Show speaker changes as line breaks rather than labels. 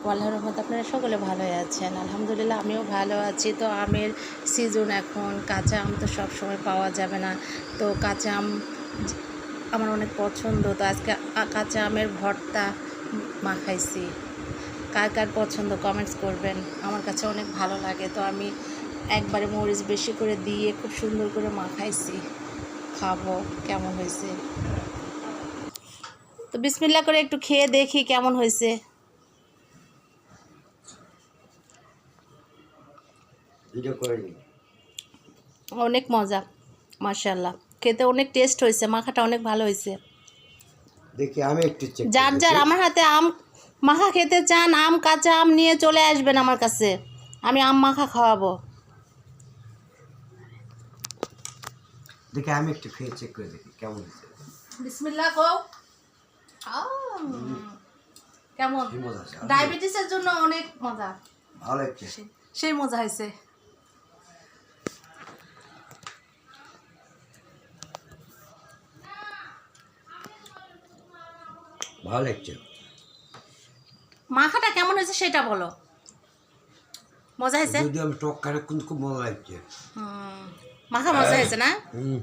আলাইকুম, আল্লাহর রহমত আপনারা সকলে ভালো আছেন। আলহামদুলিল্লাহ আমিও ভালো আছি। তো আমের সিজন এখন, কাঁচা আম তো সব সময় পাওয়া যাবে না। তো কাঁচা আম আমার অনেক পছন্দ। তো আজকে কাঁচা আমের ভর্তা মাখাইছি। কার কার পছন্দ কমেন্টস করবেন। আমার কাছে অনেক ভালো লাগে। তো আমি একবারে মরিচ বেশি করে দিয়ে খুব সুন্দর করে মাখাইছি। খাব, কেমন হয়েছে? তো বিসমিল্লা করে একটু খেয়ে দেখি কেমন হয়েছে।
ভিডিও
অনেক মজা মার্শাল্লাহ খেতে অনেক টেস্ট হয়েছে মাখাটা অনেক ভালো হয়েছে।
দেখি আমি একটু
যার যার আমার হাতে আম মাখা খেতে চান আম কাঁচা আম নিয়ে চলে আসবেন আমার কাছে। আমি আম মাখা খাওয়াবো।
দেখি আমি একটু খেয়ে চেক করে দেখি কেমন হয়েছে।
বিসমিল্লাহ কো। কেমন? ডায়াবেটিসের জন্য অনেক মজা।
ভালো
সেই মজা হয়েছে।
ভালো লাগছে।
মাখাটা কেমন হয়েছে সেটা বলো। মজা হয়েছে?
যদি আমি টক খাই কিন্তু খুব মজা লাগছে।
হুম, মাখা মজা হয়েছে না?
হুম।